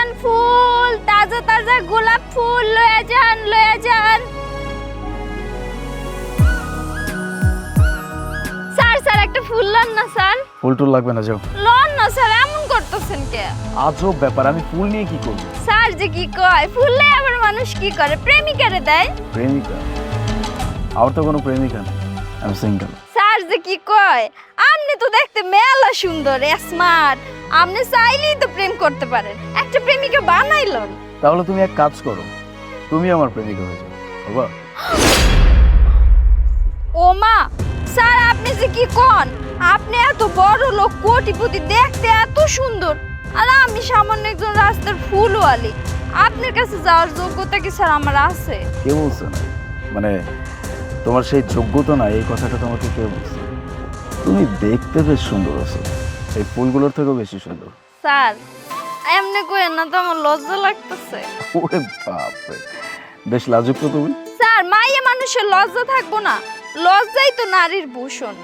যান ফুল তাজা তাজা গোলাপ ফুল লয়ে যান লয়ে যান। স্যার স্যার একটা ফুল লন না স্যার। ফুল টুল লাগবে না যাও। লন না স্যার এমন করতেছেন কে? আজব ব্যাপার আমি ফুল নিয়ে কি করব? স্যার যে কি কয় ফুললে আবার মানুষ কি করে? প্রেমিকারে দেয়। প্রেমিকা? আমার তো কোনো প্রেমিকা নেই আমি সিঙ্গেল স্যার যে কি কয় আপনি তো দেখতে মেলা সুন্দর স্মার্ট আপনি চাইলেই তো প্রেম করতে পারেন। একটা প্রেমিকা বানাইলন তাহলে তুমি এক কাজ করো তুমি আমার প্রেমিকা হয়ে যাও বাবা ও মা স্যার আপনি যে কি কন? আপনি এত বড় লোক কোটিপতি দেখতে এত সুন্দর। আর আমি সামান্য একজন রাস্তার ফুলওয়ালি। আপনার কাছে যাওয়ার যোগ্যতা কি স্যার আমার আছে? কে বলছে না। মানে তোমার সেই যোগ্যতা না এই কথাটা তোমাকে কে বলছে তুমি দেখতে বেশ সুন্দর আছো। এই ফুলগুলোর থেকেও বেশি সুন্দর। স্যার এমনি কইেন না তো আমার লজ্জা লাগতেছে। ওরে বাপরে বেশ লাজুক তো তুমি। স্যার মাইয়া মানুষের লজ্জা থাকব না। লজ্জাই তো নারীর ভূষণ।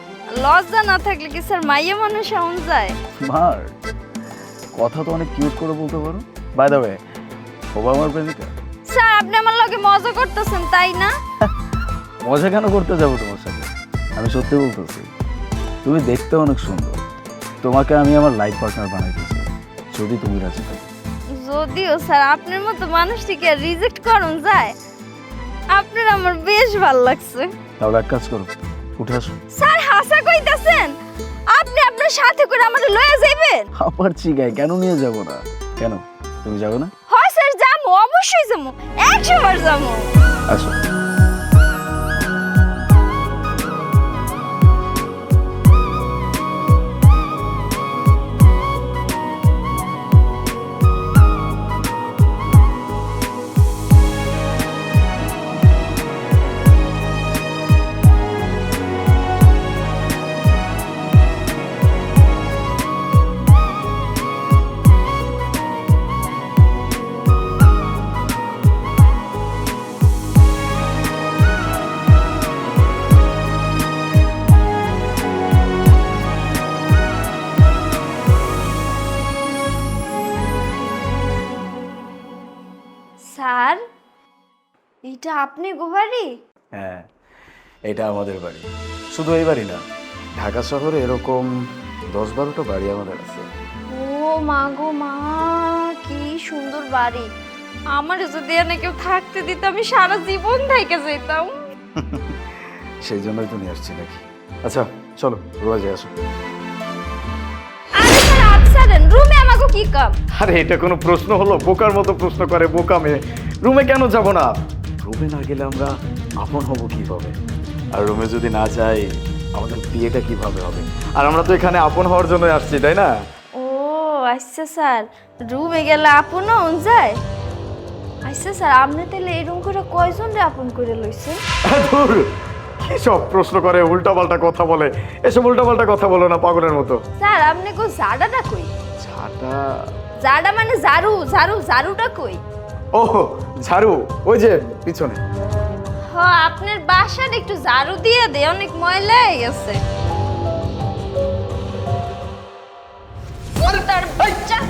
লজ্জা না থাকলে কি স্যার মাইয়া মানুষ এমন যায়? স্মার্ট কথা তো অনেক কিউট করে বলতে পারো। বাই দ্য ওয়ে বাবা আমার প্রেমিকা। স্যার আপনি আমার লগে মজা করতেছেন তাই না? মজা কেন করতে যাব তোমার সাথে? আমি সত্যি বলতেছি তুমি দেখতে অনেক সুন্দর। তোমাকে আমি আমার লাইফ পার্টনার বানাইতেছি যদি তুমি রাজি থাকো। যদিও স্যার আপনার মতো মানুষটিকে রিজেক্ট করুন যায় আপনার আমার বেশ ভালো লাগছে। তাহলে এক কাজ করো উঠে আসো। স্যার হাসা কইতাছেন? আপনি আপনার সাথে করে আমাদের লয়ে যাবেন আবার চিগায় কেন নিয়ে যাব না? কেন? তুমি যাবে না? হয় স্যার যামু অবশ্যই যামু একশো বার যামু। আসো। এটা আপনি গোবারি হ্যাঁ এটা আমাদের বাড়ি। শুধু এই বাড়ি না ঢাকা শহরে এরকম দশ বারোটা বাড়ি আমাদের আছে। ও মা গো মা কি সুন্দর বাড়ি। আমার যদি এনে কেউ থাকতে দিত আমি সারা জীবন থেকে যেতাম সেই জন্যই তুমি আসছি নাকি। আচ্ছা চলো রোয়া যাই আসো। রুমে আমাকে কি কাম? আরে এটা কোনো প্রশ্ন হলো? বোকার মতো প্রশ্ন করে বোকা মেয়ে রুমে কেন যাব না? রুমে না গেলে আমরা আপন হব কীভাবে? আর রুমে যদি না যাই আমাদের বিয়েটা কীভাবে হবে? আর আমরা তো এখানে আপন হওয়ার জন্য আসছি তাই না? ও আচ্ছা স্যার। রুমে গেলে আপনও যায়? আচ্ছা স্যার আপনি তাহলে এরকম করে কয়জন রে আপন করে লইছে ধুর কি সব প্রশ্ন করে উল্টাপাল্টা কথা বলে। এসব উল্টাপাল্টা কথা বলো না পাগলের মতো। স্যার আপনি কই জাডাটা কই? ছাটা জাডা মানে ঝাড়ু ঝাড়ু ঝাড়ুটা কই? ও ঝাড়ু ওই যে পিছনে। হ আপনার বাসার একটু ঝাড়ু দিয়ে দে অনেক ময়লা হয়ে গেছে। তার বাচ্চা-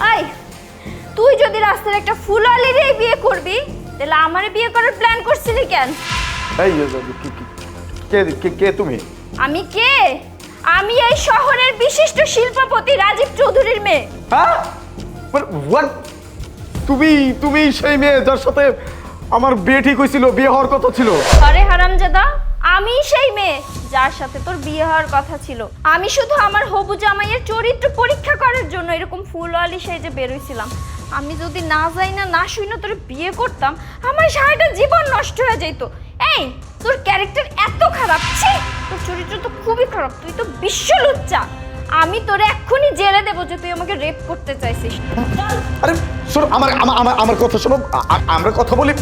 আই তুই যদি রাস্তার একটা ফুলওয়ালির বিয়ে করবি তাহলে আমারে বিয়ে করার প্ল্যান করছিলি কেন? এই যে, যে, কি- কি- কে কে কে তুমি? আমি কে? আমি এই শহরের বিশিষ্ট শিল্পপতি রাজীব চৌধুরীর মেয়ে। হ্যাঁ? হোয়াট তুমি তুমি সেই মেয়ে যার সাথে আমার বিয়ে ঠিক হয়েছিল বিয়ে হওয়ার কথা ছিল। আরে হারামজাদা আমি সেই মেয়ে যার সাথে তোর বিয়ে হওয়ার কথা ছিল। আমি শুধু আমার হবু জামাইয়ের চরিত্র পরীক্ষা করার জন্য এরকম ফুলওয়ালি সেজে বেরোইছিলাম আমি যদি না যাই না না শুই না তোর বিয়ে করতাম আমার সারাটা জীবন নষ্ট হয়ে যেত এই, তোর ক্যারেক্টার এত খারাপ, ছি! তোর চরিত্র তো খুবই খারাপ, তুই তো বিশ্ব লুচ্চা আমি তোরে এক্ষুনি জেলে দেবো যে তুই আমাকে রেপ করতে চাইছিস। আরে, শোনো, আমার আমার, আমার- কথা শোনো আমরা কথা বলি।